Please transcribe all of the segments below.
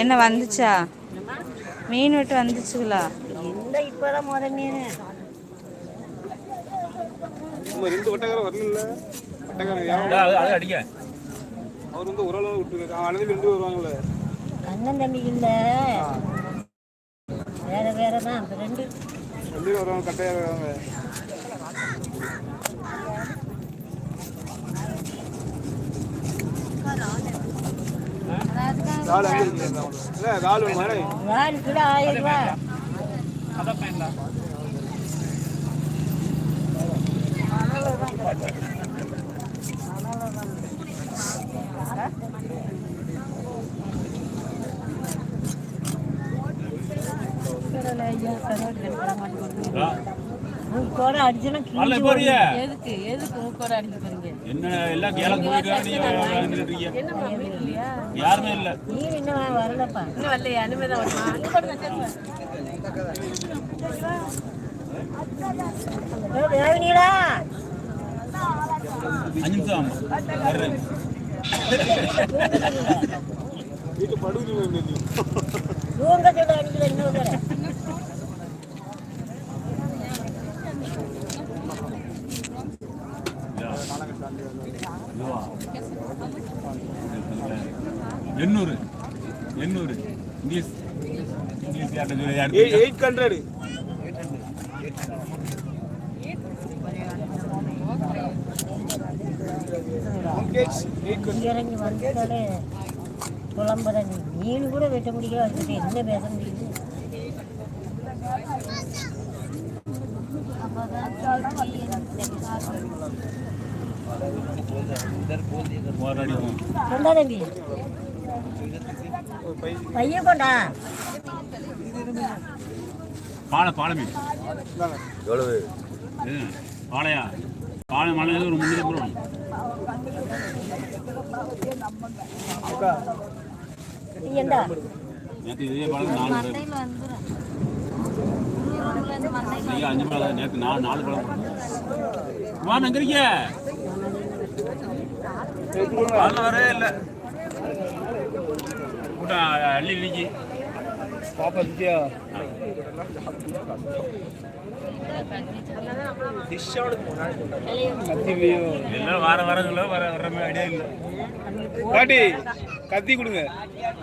என்ன வந்துச்சா? மீன் விட்டு வந்துச்சுங்களா? இந்த இப்பதான் முத மீன். ரெண்டு வட்டக்காரன் அது அடிக்க அவர் வந்து ஓரளவு விட்டுருக்காரு. அனந்தி ரெண்டு வருவாங்கல்ல. அண்ணன் தம்பி இல்ல வேற வேற தான் ரெண்டு ரெண்டு பேரும் வருவாங்க கட்டையா வருவாங்க ரால் கிலோ ஆயிரம் ரூபாய் அடிச்சுனா எதுக்கு எதுக்கு மூக்கோட அடிச்சு போறீங்க என்ன எல்லாம் கேளம் போயிருக்காங்க நீங்க வாழ்ந்துட்டு இருக்கீங்க. யாருமே இல்ல. நீ இன்னும் வரலப்பா. இன்னும் அஞ்சு நிமிஷம் வீட்டு இன்னைக்கு தூங்க சொல்ல அடிக்கல இன்னும் கூட இதுவா? எண்ணூறு எண்ணூறு இங்கிலீஷ் இங்கிலீஷ் யார்கிட்ட சொல்லி யார்கிட்ட எயிட் ஹண்ட்ரட் இறங்கி வந்தாலே புலம்புற நீ மீன் கூட வெட்ட முடியல. அதுக்கிட்ட என்ன பேச முடியுது போராடிவோம் கொண்டா தம்பி பையன் கொண்டா? பாலை பாலை மீன் எவ்வளவு பாலையா? பாலை மலை ஒரு முந்நூறு எந்தா நேற்று இதே பழம் நாலு ஐயா அஞ்சு பழம் நேற்று நாலு நாலு பழம் வா நங்கரிக்க வரவே இல்லை. கூட்டம் அள்ளி இன்னைக்கு பாப்பா எல்லாம் வார வாரம் சொல்ல வர வர மாதிரி ஐடியா இல்லை. பாட்டி கத்தி கொடுங்க.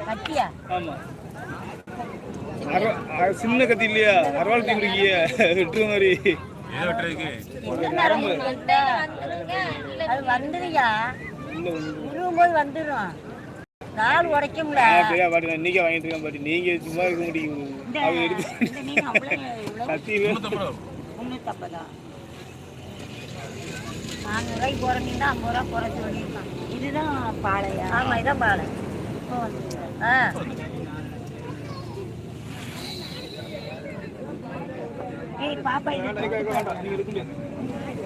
கத்தியா? ஆமா. சின்ன கத்தி இல்லையா? அரவாள் தீ குடிக்கிய வெட்டுற மாதிரி. வந்துருயா? வந்துடும் நாள் உடைக்கும்ல. ஆ, சரியா பாட்டி நான் இன்னைக்கே வாங்கிட்டு இருக்கேன் பாட்டி. நீங்க சும்மா இருக்க முடியும் அவங்க எடுத்து இல்ல. முந்நூற்றம்பது ரூபா முந்நூற்றம்பதா நானூறு ரூபாய்க்கு போகிற மீன் தான் ஐம்பது ரூபா குறைச்சி பண்ணியிருக்கான் இதுதான் பாளையா ஆமாம் இதான் பாலை. இப்போ வந்து ஆ. ஏய் பாப்பா இது வேண்டாம், வேண்டாம், வேண்டாம். நீங்க எடுக்க முடியாது.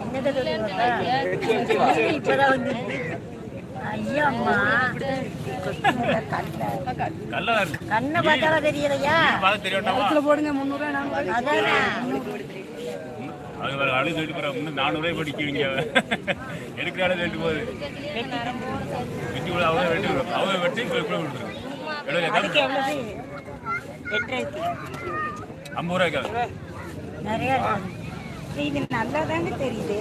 என்னது சொல்லுங்க இப்போதான் வந்து கண்ணை கல்லா இருக்கு கண்ணை பார்த்தாலும் தெரியலையா? போடுங்க முந்நூறுவா அதானே? அது வேற அழு சொல்லிட்டு போற இன்னும் நானூறுபாய் படிக்குவீங்க எடுக்கிற ஆளு சொல்லிட்டு போகுது வெட்டி விட. அவங்க வெட்டி விடும் வெட்டி எவ்வளோ எட்டரைக்கு ஐம்பது ரூபாய்க்கு? நிறைய இருக்கு. இது நல்லா தானே தெரியுது.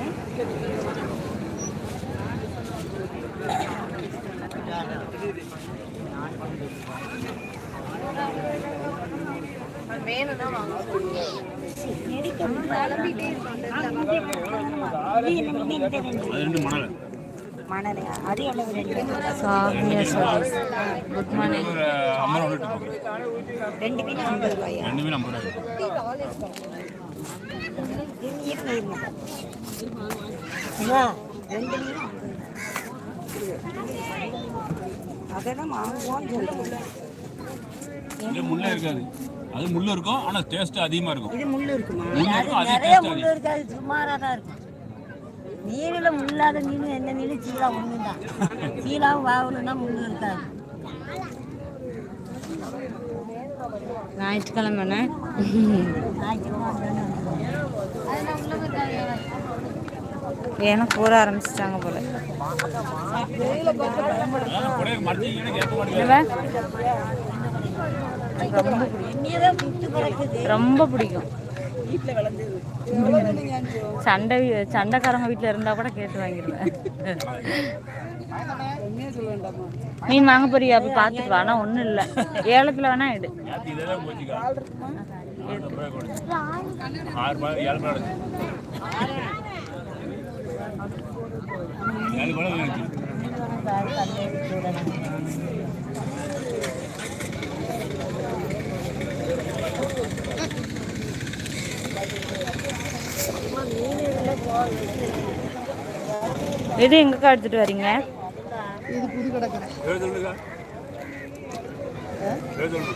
அது எவ்வளவு ரெண்டு குட் மார்னிங் மீன் ஐம்பது ரூபாயா? ரெண்டு மீன் ஐம்பது ரூபா இருங்க இருங்க ஐயா, ரெண்டு மீன் அதெல்லாம் வாங்குவோம்னு முள்ளே இருக்காது. அது முள்ளு இருக்கும் ஆனால் டேஸ்ட் அதிகமாக இருக்கும். இது முள்ளு இருக்குமா? முள்ளு இருக்கும், அது நிறைய முள்ளு இருக்காது சுமாராக தான் இருக்கும். மீனில் முள்ளாத மீன் எந்த மீன்? சீலா ஒன்று தான் சீலாவும் வாகணும்னா முள்ளு இருக்காது. ஞாயிற்றுக்கிழமைண்ணே. ஏன்னா கூற ஆரம்பிச்சிட்டாங்க போல. ரொம்ப பிடிக்கும். சண்டை சண்டைக்காரங்க வீட்டில் இருந்தால் கூட கேட்டு வாங்கிடுவேன் மீன் வாங்க போறியா? அப்போ பார்த்துட்டு வானா ஆனால் ஒன்றும் இல்லை. ஏலத்தில் வேணா எடு. ஆறு எது எங்கக்கா எடுத்துட்டு வரீங்க? ஏழு சொல்லுங்க. ஏழு சொல்லு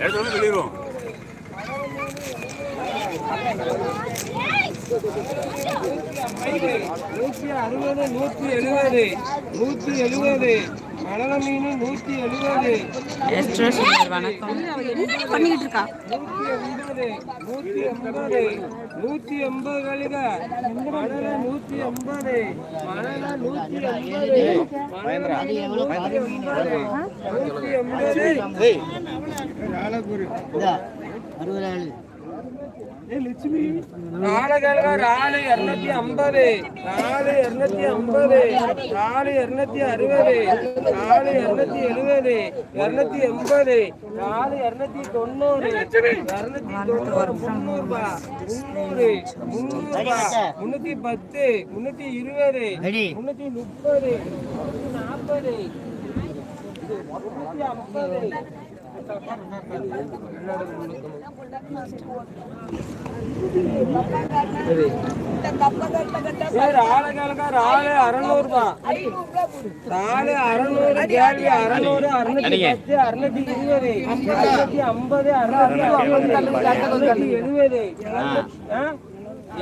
ஏழு சொல்லு வெளியிடுவோம் நூற்றி அறுபது நூற்றி எழுபது நூற்றி எழுபது. மணல மீன் நூற்றி எழுபது. வணக்கம். பண்ணிக்கிட்டு இருக்கா நூற்றி எண்பது நூற்றி எண்பது நூற்றி எண்பது கழிக. மணல நூற்றி எண்பது மணல நூற்றி எண்பது நூற்றி எண்பது நாலு கிழங்க நாலு இருநூத்தி ஐம்பது. நாலு இருநூத்தி ஐம்பது. நாலு இருநூத்தி அறுபது. நாலு இருநூத்தி எழுபது. இருநூத்தி எண்பது. நாலு இருநூத்தி தொண்ணூறு. இருநூத்தி தொண்ணூறு முந்நூறு ரூபாய் முந்நூறு முந்நூறு ரூபாய் முன்னூத்தி பத்து முன்னூத்தி இருபது. முன்னூத்தி முப்பது. நாற்பது. முன்னூத்தி ஐம்பது. ராளுகளுக்கு ராளு அறநூறுபா ராளு அறநூறு கேள்வி அறநூறு அறுநூத்தி பத்து அறுநூத்தி இருபது அறுநூத்தி ஐம்பது அறுநூத்தி எழுபது.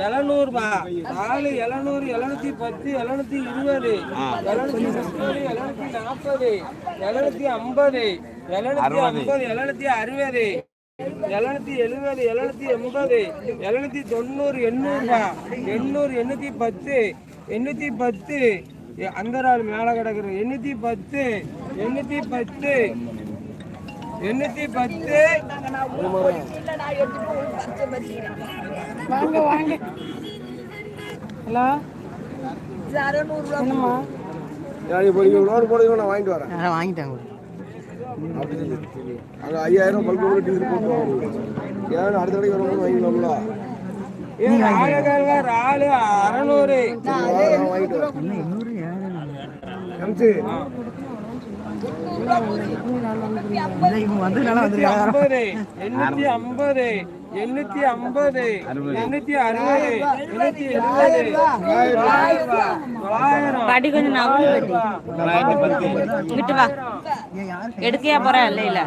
எழுநூறுபா. நாலு எழுநூறு எழுநூத்தி பத்து எழுநூத்தி இருபது எழுநூத்தி முப்பது எழுநூத்தி நாற்பது எழுநூத்தி ஐம்பது. எழுநூத்தி எழுநூத்தி அறுபது எழுநூத்தி எழுபது எழுநூத்தி எண்பது எழுநூத்தி தொண்ணூறு எண்ணூறுபா எண்ணூறு எண்ணூத்தி பத்து எண்ணூத்தி பத்து. அந்த நாள் மேல கிடக்குறது எண்ணூத்தி பத்து எண்ணூத்தி பத்து எண்ணூத்தி பத்து. வாங்க வாங்க. ஹலோ? போடுங்க நான் வாங்கிட்டு வரேன். வாங்கிட்டாங்க. அங்கே ஐயாயிரம் பல்க் போட்டு டீசல் போட்டு வாங்குவோம். ஏன்னா அடுத்த கடைக்கு வரும்போது வாங்கிக்கலாம்ல ஆளு அறநூறு. வாங்கிட்டு எண்ணூத்தி ஐம்பது எண்ணூத்தி ஐம்பது எண்ணூத்தி ஐம்பது எண்ணூத்தி அறுபது எண்ணூத்தி எழுபது தொள்ளாயிரம் படி கொஞ்சம் படி இங்கிட்டு வா. எடுக்கையா போறேன் இல்லை இல்ல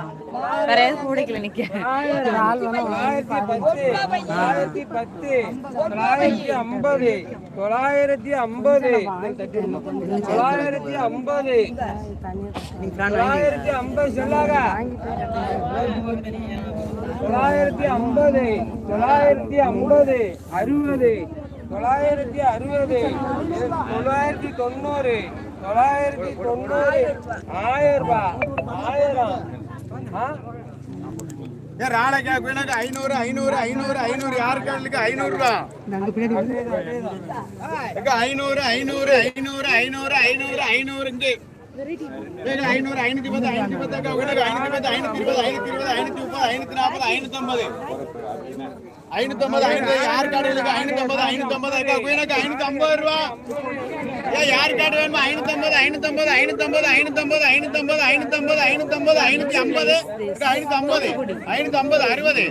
வேற எதுவும் கூடைக்கல நிக்க. தொள்ளாயிரத்தி பத்து தொள்ளாயிரத்தி பத்து தொள்ளாயிரத்தி ஐம்பது தொள்ளாயிரத்தி ஐம்பது தொள்ளாயிரத்தி ஐம்பது தொள்ளாயிரத்தி ஐம்பது சொல்லாக தொள்ளாயிரத்தி ஐம்பது தொள்ளாயிரத்தி ஐம்பது அறுபது தொள்ளாயிரத்தி அறுபது தொள்ளாயிரத்தி தொண்ணூறு தொள்ளாயிரத்தி தொண்ணூறு ஆயிரம் ரூபாய் ஆயிரம் ராளைக்கா குயினாக்கு ஐநூறு ஐநூறு ஐநூறு ஐநூறு ஐநூறுரூவா ஐநூறு ஐநூறு ஐநூறு ஐநூறு ஐநூறு ஐநூறு இங்கே. ஐநூறு ஐநூத்தி பத்து ஐநூத்தி பத்து ஐநூத்தி பத்து ஐநூத்தி இருபது ஐநூத்தி இருபது ஐநூத்தி முப்பது ஐநூத்தி நாற்பது ஐநூத்தி ஐம்பது ஐநூத்தி ஐம்பது ஐநூத்தி யார் கடையிலுக்கு ஐநூத்தி ஐம்பது ஐநூத்தி ஐம்பது ஐநூத்தி ஐம்பது ரூபா யார் கார்டு வேணுமா? ஐநூத்தம்பது ஐநூத்தம்பது ஐநூத்தம்பது ஐநூத்தம்பது ஐநூத்தம்பது ஐநூத்தம்பது ஐநூத்தம்பது ஐநூத்தி ஐம்பது ஐநூத்தி ஐம்பது ஐநூத்தி ஐம்பது அறுபது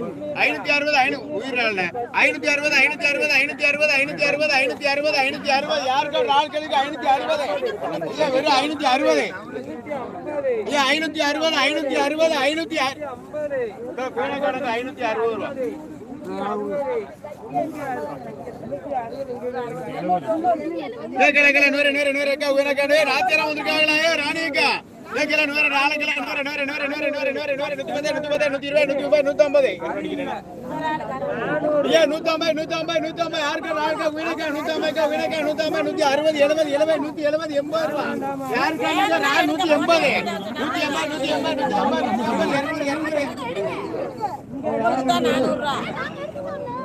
ஐநூத்தி அறுபது ஐநூ உயிரிழந்த ஐநூத்தி அறுபது ஐநூத்தி அறுபது ஐநூத்தி அறுபது ஐநூத்தி அறுபது ஐநூத்தி அறுபது ஐநூத்தி அறுபது யார் கார்டு ஆட்களுக்கு ஐநூத்தி அறுபது? இல்ல வெறும் ஐநூத்தி அறுபது. இல்ல ஐநூத்தி அறுபது ஐநூத்தி அறுபது ஐநூத்தி ஐநூத்தி அறுபது ரூபா. நூறு நூறு நூறு அக்கா உனக்கா ராத்திரம் வந்திருக்காங்களா ஏ ராணி நூறு நாலு கிலோ நூறு நூறு நூறு நூறு நூறு நூறு நூறு நூத்தி பத்து நூத்தி பத்து நூத்தி இருபது நூத்தி முப்பது நூத்தம்பது ஐயா நூத்தம்பது நூத்தம்பது நூத்தம்பது யாருக்கா நாலுக்கா உனக்கா நூத்தம்பதுக்கா உனக்கா நூத்தம்பது நூத்தி அறுபது எழுபது எழுபது நூத்தி எழுபது எண்பது ரூபா யாருக்கா நீங்க நூத்தி எண்பது நூத்தி எண்பது நூத்தி எண்பது நூத்தி ஐம்பது நூத்தி ஐம்பது இருநூறு இருநூறு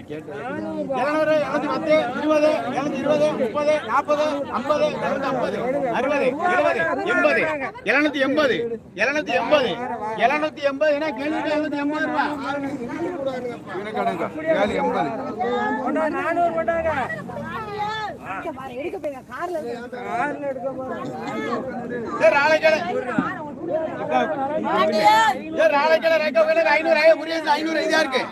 எழுநூறு எழுநூத்தி பத்து இருபது எழுநூத்தி இருபது முப்பது நாற்பது ஐம்பது எழுநூத்தி ஐம்பது அறுபது எழுபது எண்பது எழுநூத்தி எண்பது எழுநூத்தி எண்பது எழுநூத்தி எண்பது ஏன்னா கேள்விக்கு எழுநூத்தி எண்பது குயிலுக்கு ஐநூறு, ஐ- முருகேசன் ஐநூறு இதா இருக்கு.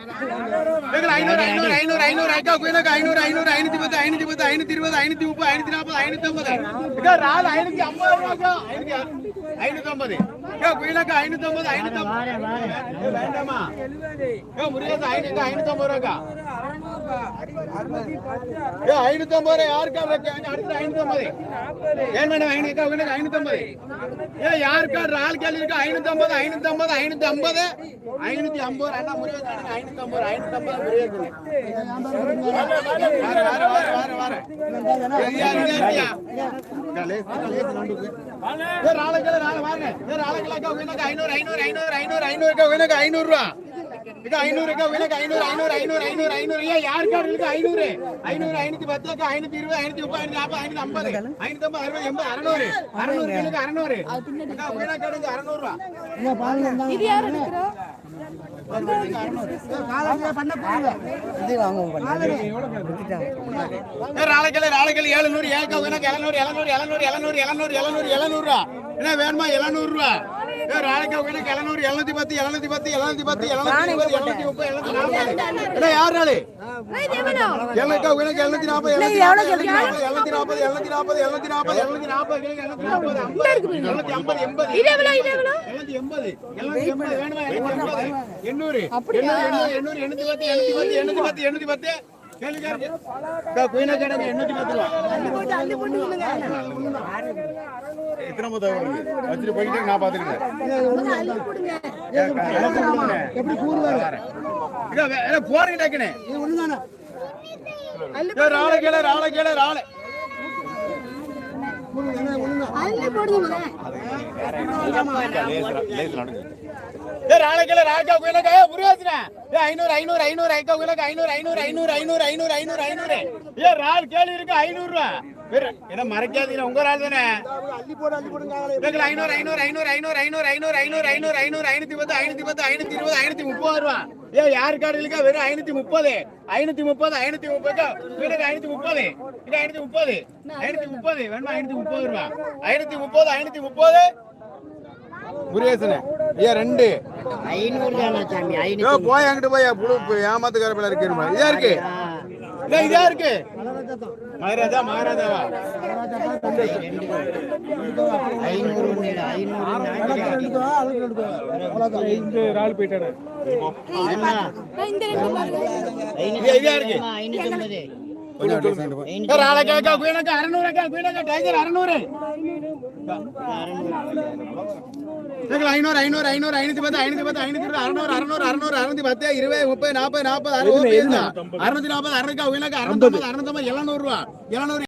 ஐநூறு, ஐநூறு, ஐநூறு, ஐநூறு, ரேக்கா, குயிலுக்கு ஐநூறு, ஐநூறு, ஐநூத்தி பத்து, ஐநூத்தி பத்து, ஐநூத்தி இருபது, ஐநூத்தி முப்பது, ஐநூத்தி நாற்பது, ஐநூத்தி ஐம்பது. ரால் ஐநூத்தி ஐம்பது ஐநூத்தி ஐம்பது. ஐநூத்தி ஐம்பது, ஐநூத்தி ஐம்பது. வேண்டாமா? முருகேசன் ஐநூத்தி ஐநூத்தி ஐம்பது ரூபாக்கா. ஐநூத்தி ஐம்பது யாருக்கா அடுத்த ஐநூத்தி ஐம்பது ஏன் மேடம் ஐநூறு உனக்கு ஐநூத்தி ஏ யாருக்கா ரால் கேள்வி இருக்கு. ஐநூத்தி ஐம்பது ஐநூத்தி ஐநூத்தி ஐம்பது அண்ணா முருகன் ஐநூத்தி ஐம்பது ஐநூத்தி ஐம்பது முருகன் ஐநூறு ஐநூறு ஐநூறு ஐநூறு ஐநூறு ஐநூறு ரூபா. இது ஐநூறுக்கா உனக்கு ஐநூறு ஐநூறு ஐநூறு ஐநூறு ஐநூறு. ஏன் யாருக்கா இருக்கு ஐநூறு? ஐநூறு ஐநூத்தி பத்துக்கா ஐநூத்தி இருபது ஐநூத்தி முப்பது ஐநூத்தி நாற்பது ஐநூத்தி ஐம்பது. ஐநூத்தி ஐம்பது அறுபது எண்பது அறுநூறு. அறுநூறு. அறுநூறு உனக்கு எடுங்க அறுநூறு. ஏக்கா உனக்கு எழுநூறு எழுநூறு எழுநூறு எழுநூறு எழுநூறு எழுநூறு எழுநூறு ரூபா என்ன வேணுமா? எழுநூறு ரூபா உனக்கு எழுநூறு எழுநூத்தி பத்து எழுநூத்தி பத்து எழுநூத்தி பத்து எழுநூத்தி இருபது எழுநூத்தி முப்பது எழுநூத்தி யார் நாளு எழுநூத்தி நாற்பது எழுநூத்தி நாற்பது எழுநூத்தி நாற்பது எழுநூத்தி நாற்பது எழுநூத்தி நாற்பது எழுநூத்தி நாற்பது எழுநூத்தி ஐம்பது எண்பது. எழுநூத்தி எண்பது. எழுநூத்தி எண்பது வேணுமா? எண்பது. எண்ணூறு எண்ணூறு எண்ணூறு எண்ணூத்தி பத்து எண்ணூத்தி பத்து எண்ணூத்தி பத்து எண்ணூத்தி பத்து. குயினா கேடுங்க எண்ணூத்தி பத்து ரூபா எத்தனை முறை வச்சுட்டு போயிட்டு நான் பாத்துக்கிறேன் எப்படி கூறுவாரு போறீங்க ராளை கேள ராளை கேள ராளை ஐநூறு ஐநூறு ஐநூறு ஐநூறு ஐநூறு ஐநூறு ஐநூறு ஐநூறு ஐநூறு ஐநூறு ஐநூறு ஐநூறு ஐநூறு ஐநூறு ஐநூறு ஐநூறு ஐநூறு ஐநூறு ஐநூறு. ஐநூறு ஐநூறு ஐநூறு ஐநூறு ஐநூறு ரூபா. என்ன மறைக்காதீங்க உங்க ரால் தானே. ஐநூறு ஐநூறு ஐநூறு ஐநூறு ஐநூறு ஐநூறு ஐநூறு ஐநூறு ஐநூறு ஐநூத்தி பத்து ஐநூத்தி பத்து ஐநூத்தி இருபது ஐநூத்தி முப்பது ரூபா. ஏ யார் கார்டுகளுக்கா? வெறும் ஐநூத்தி முப்பது. ஐநூத்தி முப்பது ஐநூத்தி முப்பது. ஐநூத்தி முப்பது. இது ஐநூத்தி முப்பது. ஐநூத்தி முப்பது. வேணுமா ஐநூத்தி முப்பது ரூபா? ஐநூத்தி முப்பது ஐநூத்தி முப்பது. முருகேசன ஐயா ரெண்டு. ஐநூறு போய் அங்கிட்டு போய் ஏமாத்துக்கார பிள்ளை இருக்கு இதா இருக்கு. இதா இருக்கு. மகாராஜா மகாராஜாவா இந்த ஆள் போயிட்டாரு ஐநூறு, ஐநூறு, ஐநூறு, ஐநூத்தி பத்து, ஐநூத்தி பத்து, ஐநூத்தி இருபது, அறுநூறு, அறுநூறு, அறுநூறு, அறுநூத்தி பத்து, இருபது, முப்பது, நாற்பது, நாற்பது, அறுபது, அறுநூத்தி நாற்பது, அறுநூத்தம்பது, அறுநூத்தம்பது, அறுநூத்தம்பது, எழுநூறு ரூபா எழுநூறு